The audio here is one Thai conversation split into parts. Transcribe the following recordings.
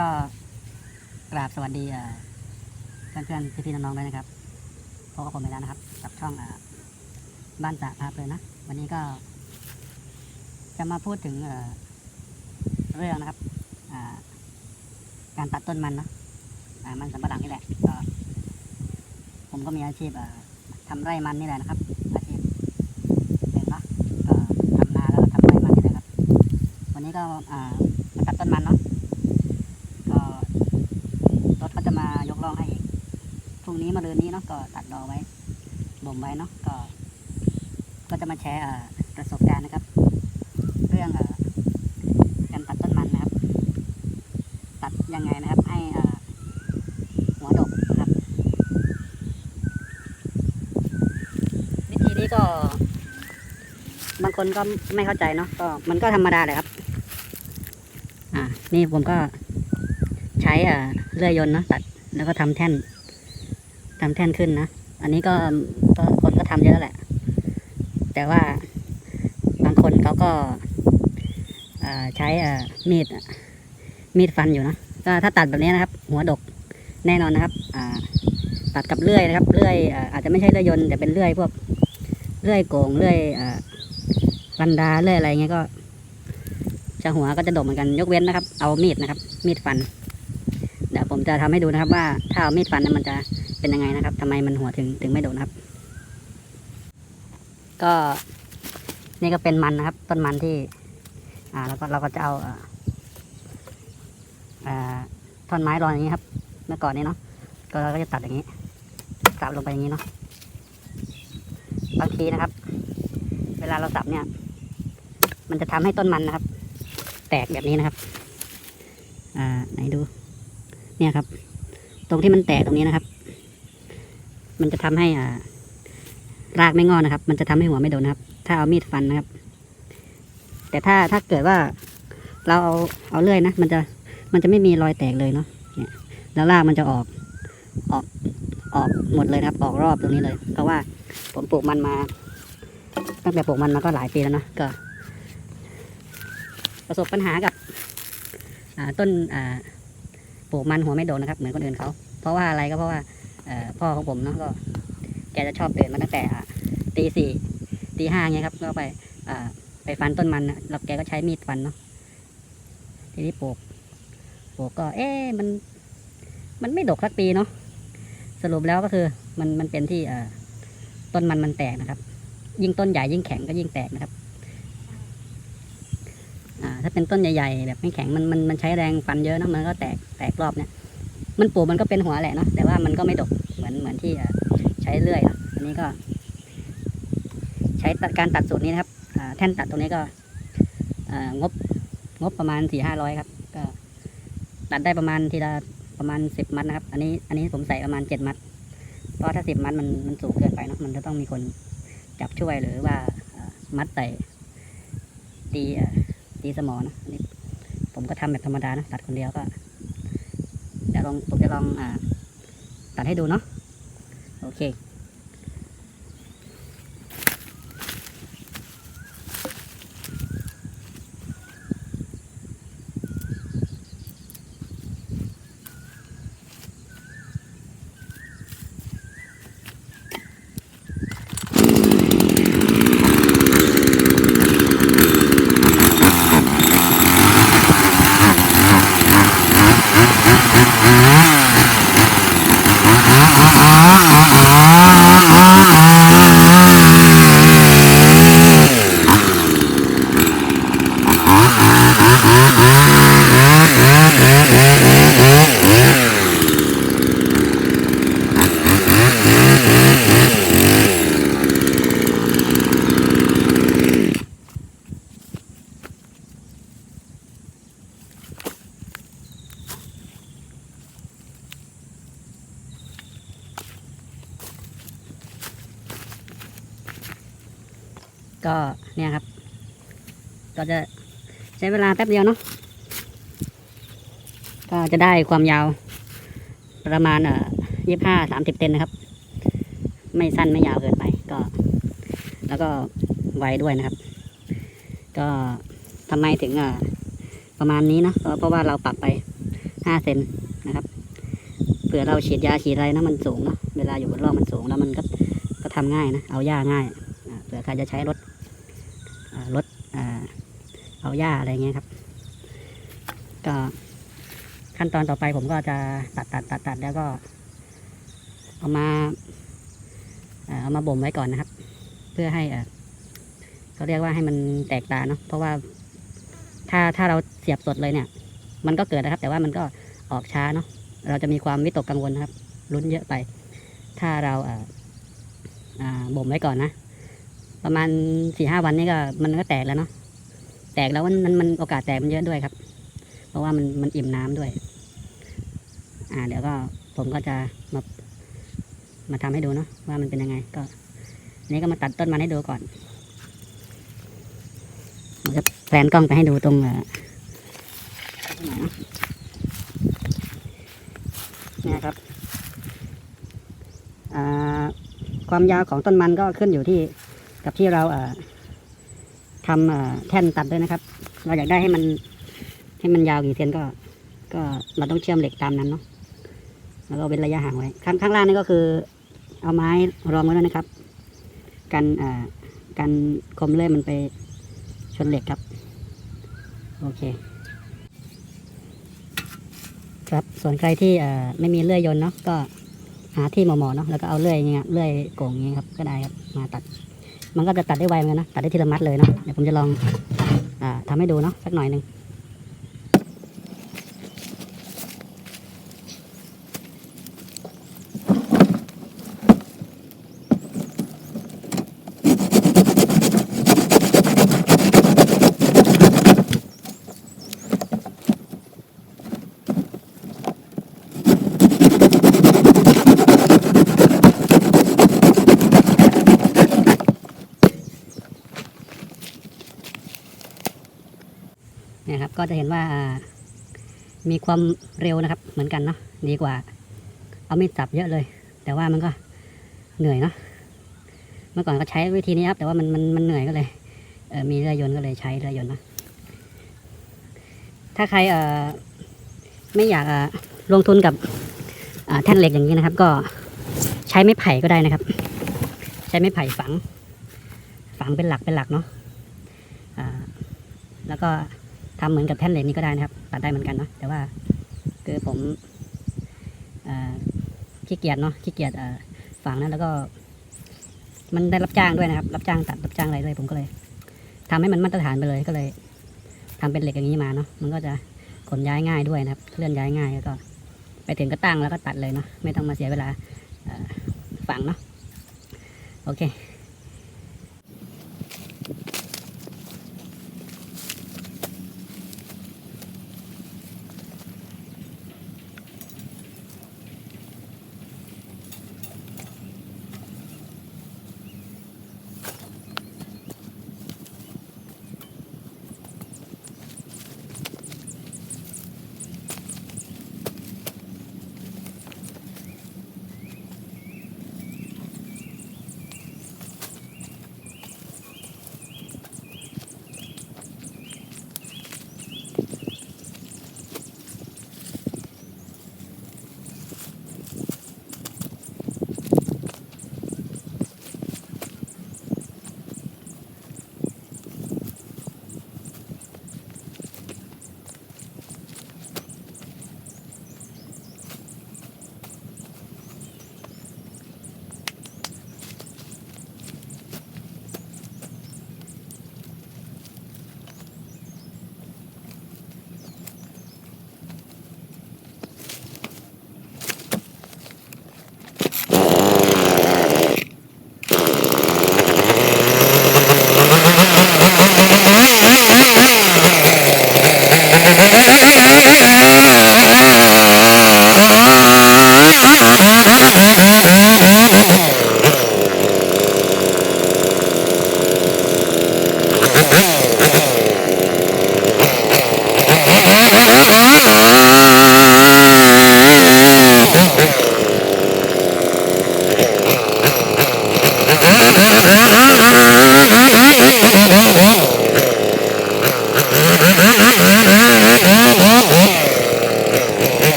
ก็กราบสวัสดีเพื่อนๆพี่ๆน้องๆด้วยนะครับพบกับผมไปแล้วนะครับ กับช่องอบ้านสระพาเพลินนะ วันนี้ก็ จะมาพูดถึงเเรื่องนะครับการตัดต้นมันนะมันสำปะหลังนี่แหละก็ผมก็มีอาชีพทำไร่มันนี่แหละนะครับ อาชีพหนึ่งเนาะก็ทำนาแล้วก็ทำไร่มันนี่แหละครับ วันนี้ก็มาตัดต้นมันเนาะก็รถเขาจะมายกล่องให้อีกพ รุ่งนี้มาเรือนนี้เนาะก็ตัดรอไว้บ่มไว้เนาะก็ ก็จะมาแชร์ประสบการณ์นะครับ เรื่องอการตัดต้นมันนะครับ ตัดยังไงนะครับ ให้หัวดกนะครับ วิธีนี้ก็ บางคนก็ไม่เข้าใจเนาะก็มันก็ธรรมดาเลยครับ อ่า นี่ผมก็ใช้เลื่อยยนต์เนอะตัดแล้วก็ทำแท่น ทำแท่นขึ้นนะ อันนี้ก็คนก็ทำเยอะแหละ แต่ว่าบางคนเขาก็ใช้มีดมีดฟันอยู่นะก็ถ้าตัดแบบนี้นะครับ หัวดกแน่นอนนะครับตัดกับเลื่อยนะครับเลื่อยอาจจะไม่ใช่เลื่อยยนต์แต่เป็นเลื่อยพวกเลื่อยโกงเลื่อยรันดาเลื่อยอะไรเงี้ยก็จะหัวก็จะดกเหมือนกันยกเว้นนะครับ เอามีดนะครับ มีดฟัน เดี๋ยวผมจะทำให้ดูนะครับว่าถ้าเอามีดฟันนั้นมันจะ เป็นยังไงนะครับทำไมมันหัวถึงถึงไม่โดกนครับ ก็นี่ก็เป็นมันนะครับ ต้นมันที่ อ่า แล้วก็เราก็จะเอาอ่าท่อนไม้รองอย่างนี้ครับ เมื่อก่อนนี้เนาะก็เราก็จะตัดอย่างนี้สับลงไปอย่างนี้เนาะบางทีนะครับ เวลาเราสับเนี่ย มันจะทำให้ต้นมันนะครับ แตกแบบนี้นะครับ อ่าไหนดู เนี่ยครับ ตรงที่มันแตกตรงนี้นะครับ มันจะทำให้อ่ารากไม่งอนะครับ มันจะทำให้หัวไม่โดนนะครับ ถ้าเอามีดฟันนะครับ แต่ถ้าถ้าเกิดว่าเราเอาเอาเลื่อยนะ มันจะมันจะไม่มีรอยแตกเลยเนาะเนี่ยแล้วรากมันจะออกออกออกหมดเลยครับ ออกรอบตรงนี้เลย เพราะว่าผมปลูกมันมา ตั้งแต่ปลูกมันมาก็หลายปีแล้วนะก็ ประสบปัญหากับต้นปลูกมันหัวไม่โดนนะครับ เหมือนคนอื่นเขา เพราะว่าอะไรก็เพราะว่า พ่อของผมเนาะก็แกจะชอบตื่นมาตั้งแต่ตีสี่ตีห้าเงี้ยครับ ก็ไปไปฟันต้นมันแล้วแกก็ใช้มีดฟันเนาะทีนี้ปลูกปลูกก็ เอ๊ะมัน มันไม่ดกสักปีเนาะสรุปแล้วก็คือมันมันเป็นที่ต้นมันมันแตกนะครับ ยิ่งต้นใหญ่ยิ่งแข็งก็ยิ่งแตกนะครับถ้าเป็นต้นใหญ่ๆแบบไม่แข็งมันมันมันใช้แรงฟันเยอะนะมันก็แตกแตกรอบเนี่ย มันปลูกมันก็เป็นหัวแหละเนาะแต่ว่ามันก็ไม่ดกเหมือนเหมือนที่ใช้เลื่อยนะอันนี้ก็ ใช้การตัดสูตรนี้นะครับแท่นตัดตรงนี้ก็งบงบประมาณสี่ห้าร้อยครับ ก็ตัดได้ประมาณทีละประมาณสิบมัดนะครับ อันนี้อันนี้ผมใส่ประมาณเจ็ดมัด เพราะถ้าสิบมัดมันมันสูงเกินไปเนาะมันจะต้องมีคนจับช่วยหรือว่ามัดใส่ตีตีสมอนะอันนี้ผมก็ทำแบบธรรมดานะตัดคนเดียวก็ เดี๋ยวลองผมจะลองอ่าตัดให้ดูเนาะโอเค Ah! ก็เนี่ยครับ ก็จะใช้เวลาแป๊บเดียวเนาะก็จะได้ความยาวประมาณเอ่อยี่ห้าสามสิบเซนนะครับ ไม่สั้นไม่ยาวเกินไปก็ แล้วก็ไวด้วยนะครับ ก็ทำไมถึงเอ่อประมาณนี้นะก็เพราะว่าเราปรับไปห้าเซนนะครับเผื่อเราฉีดยาฉีดอะไรนะมันสูงเนาะเวลาอยู่บนร่องมันสูงแล้วมันก็ก็ทำง่ายนะ เอาหญ้าง่ายเผื่อใครจะใช้รถาหญ้าอะไรเงี้ยครับ ก็ขั้นตอนต่อไปผมก็จะตัดตัดตัดตัดแล้วก็ เอามาเอามาบ่มไว้ก่อนนะครับ เพื่อให้เขาเรียกว่าให้มันแตกตาเนาะเพราะว่าถ้าถ้าเราเสียบสดเลยเนี่ย มันก็เกิดนะครับ แต่ว่ามันก็ออกช้าเนาะเราจะมีความวิตกกังวลนะครับลุ้นเยอะไป ถ้าเราเออบ่มไว้ก่อนนะ ประมาณสี่ห้าวันนี้ก็มันก็แตกแล้วเนาะ ตกแล้วมันมันมันโอกาสแตกมันเยอะด้วยครับ เพราะว่ามันมันอิ่มน้ำด้วย อ่า เดี๋ยวก็ผมก็จะมามาทำให้ดูเนาะว่ามันเป็นยังไง ก็นี้ก็มาตัดต้นมันให้ดูก่อนผมจะแพลนกล้องไปให้ดูตรงเออตรงไหนเนอะเนี่ยครับอ่าความยาวของต้นมันก็ขึ้นอยู่ที่กับที่เราเอ่อ ทำแท่นตัดด้วยนะครับ เราอยากได้ให้มันให้มันยาวกี่เซนก็ ก็เราต้องเชื่อมเหล็กตามนั้นเนาะแล้วก็เว้นระยะห่างไว้ข้างข้างล่างนี่ก็คือ เอาไม้รองไว้ด้วยนะครับ กันอ่ากันคมเลื่อยมันไปชนเหล็กครับ โอเค ครับส่วนใครที่อ่อไม่มีเลื่อยยนต์เนาะก็หาที่เหมาะๆเนาะแล้วก็เอาเลื่อยเงี้ยเลื่อยโก่งอย่างเงี้ยครับก็ได้ครับมาตัด มันก็จะตัดได้ไวเหมือนกันนะ ตัดได้ทีละมัดเลยเนาะเดี๋ยวผมจะลองอ่าทำให้ดูเนาะสักหน่อยหนึ่ง ก็จะเห็นว่ามีความเร็วนะครับ เหมือนกันเนาะดีกว่า เอามีดสับเยอะเลย แต่ว่ามันก็เหนื่อยเนาะเมื่อก่อนก็ใช้วิธีนี้ครับ แต่ว่ามันมันมันเหนื่อยก็เลยเออมีเรือยนต์ก็เลยใช้เรือยนต์นะถ้าใครเออไม่อยากลงทุนกับแท่นเหล็กอย่างนี้นะครับ ก็ใช้ไม้ไผ่ก็ได้นะครับ ใช้ไม้ไผ่ฝัง ฝังเป็นหลักเป็นหลักเนาะอ่าแล้วก็ ทำเหมือนกับแท่นเหล็กนี้ก็ได้นะครับ ตัดได้เหมือนกันเนาะแต่ว่าคือผมอขี้เกียจเนาะขี้เกียจเอ่อฝังนะแล้วก็ มันได้รับจ้างด้วยนะครับ รับจ้างตัดรับจ้างอะไรด้วยผมก็เลยทำให้มันมาตรฐานไปเลยก็เลยทำเป็นเหล็กอย่างนี้มาเนาะมันก็จะขนย้ายง่ายด้วยนะครับเคลื่อนย้ายง่ายแล้วก็ ไปถึงก็ตั้งแล้วก็ตัดเลยเนาะไม่ต้องมาเสียเวลาฝังเนาะโอเค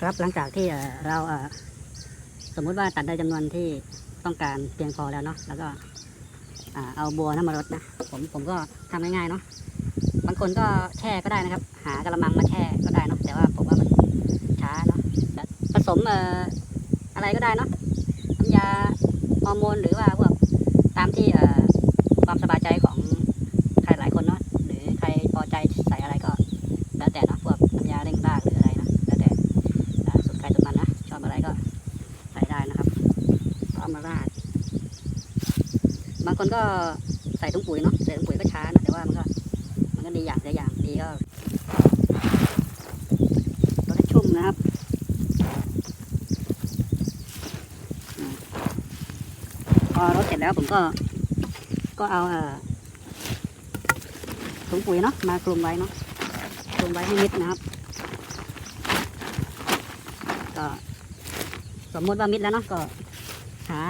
ครับหลังจากที่เราสมมุติว่าตัดได้จำนวนที่ต้องการเพียงพอแล้วเนาะแล้วก็เอาบัวน้ำมารดนะผมผมก็ทำง่ายๆเนาะบางคนก็แช่ก็ได้นะครับ หากระมังมาแช่ก็ได้เนาะแต่ว่าผมว่ามันช้าเนาะผสมเอ่ออะไรก็ได้เนาะน้ำยาฮอร์โมนหรือว่า ก็ใส่ถุงปุ๋ยเนาะใส่ถุงปุ๋ยก็ช้านะแต่ว่ามันก็มันก็ดีอย่างเสียอย่างดีก็รดให้ชุ่มนะครับพอรดเสร็จแล้วผมก็ก็เอาเอ่อถุงปุ๋ยเนาะมาคลุมไว้เนาะคลุมไว้ให้มิดนะครับ ก็สมมติว่ามิดแล้วเนาะก็หา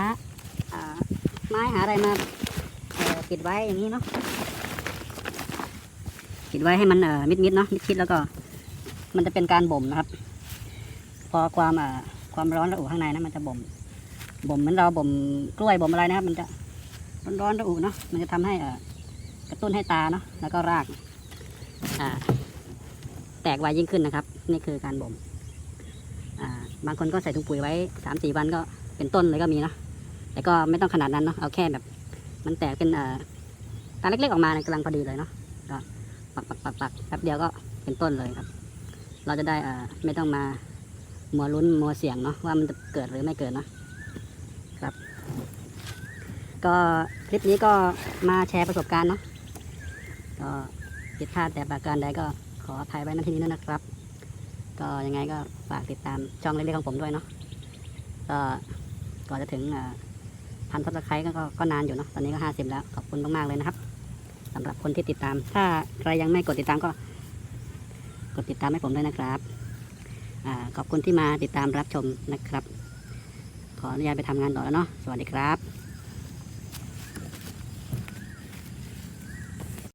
ไม้หาอะไรมา ปิดไว้อย่างนี้เนาะปิดไว้ให้มันเอ่อมิดมิดๆเนาะมิดชิดแล้วก็ มันจะเป็นการบ่มนะครับ พอความอ่าความร้อนระอุข้างในนะมันจะบ่มบ่มเหมือนเราบ่มกล้วยบ่มอะไรนะครับ มันจะร้อนๆระอุเนาะมันจะทำให้เอ่อกระตุ้นให้ตาเนาะแล้วก็รากอ่าแตกไวยิ่งขึ้นนะครับ นี่คือการบ่มอ่าบางคนก็ใส่ถุงปุ๋ยไว้สามสี่วันก็เป็นต้นเลยก็มีนะแต่ก็ไม่ต้องขนาดนั้นเนาะเอาแค่แบบ มันแตกเป็นเอ่อตาเล็กๆออกมาเนี่ยกำลังพอดีเลยเนาะก็ปักปักปักปักแป๊บเดียวก็เป็นต้นเลยครับ เราจะได้เอ่อไม่ต้องมามัวลุ้นมัวเสี่ยงเนาะว่ามันจะเกิดหรือไม่เกิดเนาะครับ ก็คลิปนี้ก็มาแชร์ประสบการณ์เนาะก็ผิดพลาดแต่ประการใดก็ขออภัยไว้ณที่นี้ด้วยนะครับ ก็ยังไงก็ฝากติดตามช่องเล็กๆของผมด้วยเนาะก็ก่อนจะถึง พันทับสไครต์ก็ก็นานอยู่เนาะตอนนี้ก็ห้าสิบแล้วขอบคุณมากๆเลยนะครับสำหรับคนที่ติดตาม ถ้าใครยังไม่กดติดตามก็ กดติดตามให้ผมด้วยนะครับอขอบคุณที่มาติดตามรับชมนะครับ ขออนุญาตไปทำงานต่อแล้วเนาะสวัสดีครับ